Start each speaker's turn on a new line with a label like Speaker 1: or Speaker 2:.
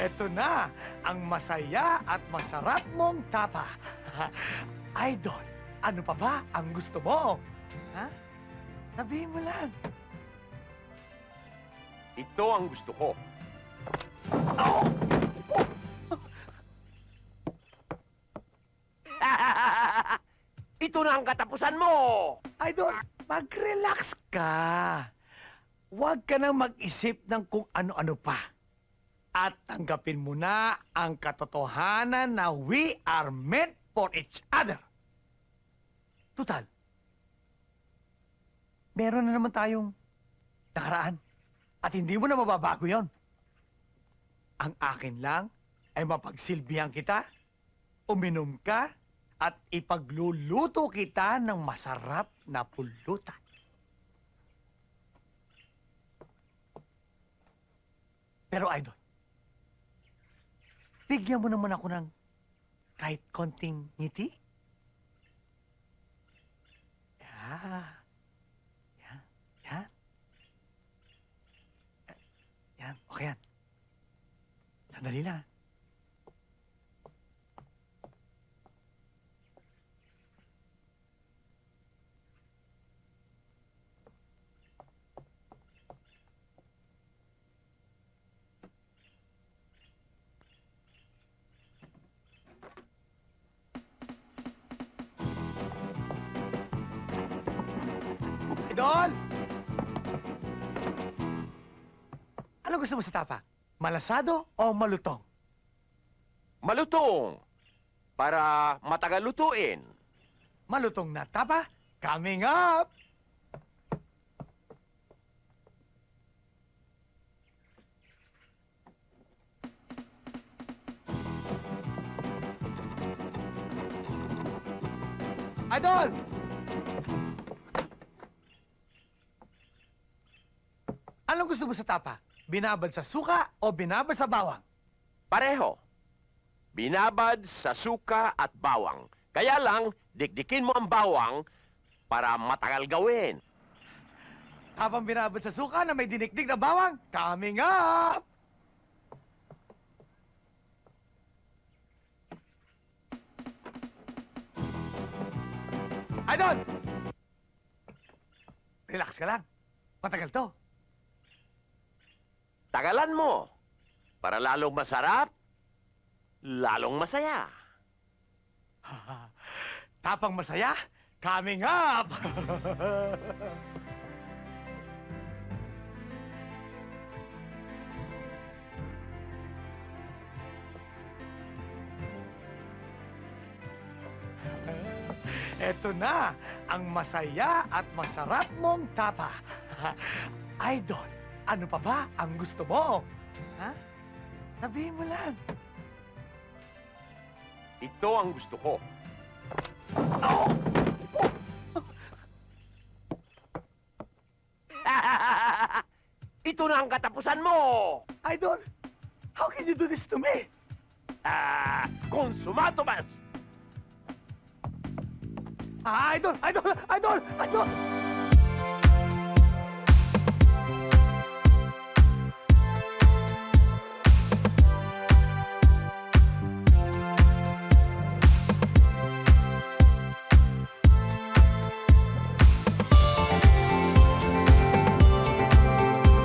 Speaker 1: Eto na, ang masaya at masarap mong tapa. Idol, ano pa ba ang gusto mo? Ha? Sabihin mo lang.
Speaker 2: Ito ang gusto ko.
Speaker 1: Oh!
Speaker 2: Ito na ang katapusan mo!
Speaker 1: Idol, mag-relax ka. Huwag ka nang mag-isip ng kung ano-ano pa. At tanggapin mo na ang katotohanan na we are meant for each other. Tutal, meron na naman tayong nakaraan. At hindi mo na mababago yon. Ang akin lang ay mapagsilbihan kita, uminom ka, at ipagluluto kita ng masarap na pulutan. Pero idol, bigyan mo naman ako ng kahit konting ngiti. Yeah. Yan. Yan. Yan. Okay yan. Sandali lang. Idol! Ano gusto mo sa tapa? Malasado o malutong?
Speaker 2: Malutong! Para matagal lutuin.
Speaker 1: Malutong na tapa, coming up! Idol! Gusto mo sa tapa? Binabad sa suka o binabad sa bawang?
Speaker 2: Pareho. Binabad sa suka at bawang. Kaya lang, dikdikin mo ang bawang para matagal gawin.
Speaker 1: Habang binabad sa suka na may dinikdik na bawang, coming up! Idol! Relax ka lang. Matagal to.
Speaker 2: Tagalan mo. Para lalong masarap, lalong masaya.
Speaker 1: Tapang masaya, coming up! Eto na, ang masaya at masarap mong tapa. Idol, ano pa ba ang gusto mo? Ha? Sabihin mo lang.
Speaker 2: Ito ang gusto ko.
Speaker 1: Oh!
Speaker 2: Ito na ang katapusan mo!
Speaker 1: Idol, how can you do this to me?
Speaker 2: Ah, konsumato mas!
Speaker 1: Ah, idol, idol, idol, idol!